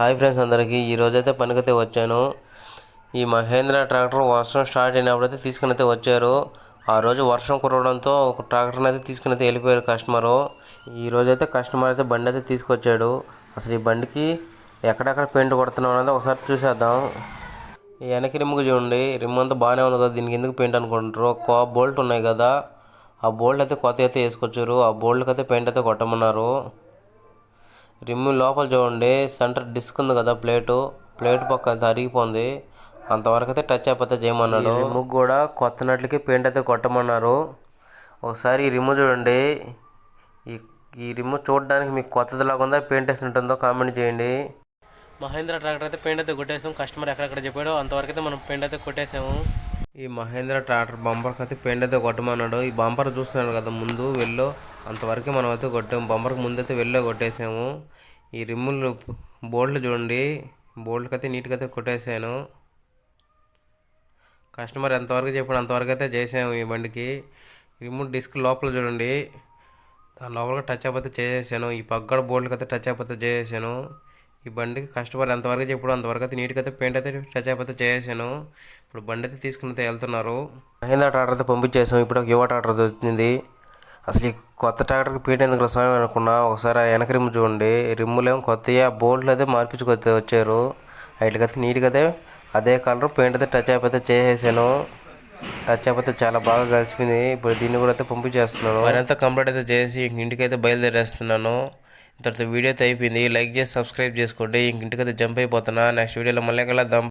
Hi friends అందరికీ. ఈ రోజైతే పనికైతే వచ్చాను. ఈ మహేంద్ర ట్రాక్టర్ వర్షం స్టార్ట్ అయినప్పుడైతే తీసుకుని అయితే వచ్చారు. ఆ రోజు వర్షం కురవడంతో ఒక ట్రాక్టర్ని అయితే తీసుకుని అయితే వెళ్ళిపోయారు కస్టమరు. ఈ రోజైతే కస్టమర్ అయితే బండి అయితే తీసుకొచ్చాడు. అసలు ఈ బండికి ఎక్కడెక్కడ పెయింట్ కొడుతున్నాం అనేది ఒకసారి చూసేద్దాం. ఈ వెనక రిమ్కి చూడండి. రిమ్ అంతా బాగానే ఉంది కదా. దీనికి ఎందుకు పెయింట్ అనుకుంటారు? ఒక బోల్ట్ ఉన్నాయి కదా. ఆ బోల్ట్ అయితే కొత్త అయితే వేసుకొచ్చారు. ఆ బోల్ట్కి అయితే పెయింట్ అయితే కొట్టమన్నారు. రిమ్ లోపల చూడండి సెంటర్ డిస్క్ ఉంది కదా ప్లేటు. ప్లేట్ పక్క అంత అరిగిపోయింది అంతవరకు అయితే టచ్ అయిపోతే చేయమన్నాడు రిమ్ కూడా కొత్త నట్లకి పెయింట్ అయితే కొట్టమన్నారు. ఒకసారి ఈ రిమ్ చూడండి. ఈ ఈ రిమ్ చూడడానికి మీకు కొత్తది లాగా ఉందా పెయింట్ వేసినట్టుందో కామెంట్ చేయండి. మహేంద్ర ట్రాక్టర్ అయితే పెయింట్ అయితే కొట్టేసాం. కస్టమర్ ఎక్కడెక్కడ చెప్పాడో అంతవరకు అయితే మనం పెయింట్ అయితే కొట్టేసాము. ఈ మహేంద్ర ట్రాక్టర్ బంపర్కి అయితే పెయింట్ అయితే కొట్టమన్నాడు. ఈ బంపర్ చూస్తున్నాడు కదా ముందు వెల్లో అంతవరకు మనం అయితే కొట్టాము బంపర్కి ముందు అయితే కొట్టేసాము. ఈ రిమ్ములు బోల్ట్లు చూడండి. బోల్ట్కి అయితే నీట్గా అయితే కొట్టేసాను. కస్టమర్ ఎంతవరకు చెప్పాడు అంతవరకు అయితే చేసాము ఈ బండికి. రిమోట్ డిస్క్ లోపల చూడండి. దాని లోపల టచ్ అయిపోతే చేసేసాను. ఈ పగ్గడ బోల్ట్కి అయితే టచ్ అయిపోతే చేసేసాను. ఈ బండికి కస్టమర్ ఎంతవరకు చెప్పాడు అంతవరకు అయితే నీట్గా అయితే పెయింట్ అయితే టచ్ అయిపోతే చేసేసాను. ఇప్పుడు బండి అయితే తీసుకుని అయితే వెళ్తున్నారు. మహేంద్ర టాటర్ అయితే పంపించేసాం. ఇప్పుడు ఒక యువ టాటర్ వచ్చింది. అసలు ఈ కొత్త ట్రాక్టర్కి పెయింట్ ఎందుకు సమయం అనుకున్నా. ఒకసారి ఆ వెనక రిమ్ చూడండి. రిమ్ములేమో కొత్తవి ఆ బోల్ట్లు అయితే మార్పించుకొచ్చి వచ్చారు. వాటికైతే నీట్గా అయితే అదే కలర్ పెయింట్ అయితే టచ్ అయిపోతే చేసేసాను. టచ్ అయిపోతే చాలా బాగా కలిసిపోయింది. ఇప్పుడు దీన్ని కూడా అయితే పంపించేస్తున్నాను మరింత కంప్లీట్ అయితే చేసి ఇంటికి అయితే బయలుదేరేస్తున్నాను. తర్వాత వీడియో అయితే అయిపోయింది. లైక్ చేసి సబ్స్క్రైబ్ చేసుకోండి. ఇంక ఇంటికి అయితే జంప్ అయిపోతున్నా. నెక్స్ట్ వీడియోలో మళ్ళీ కలదాం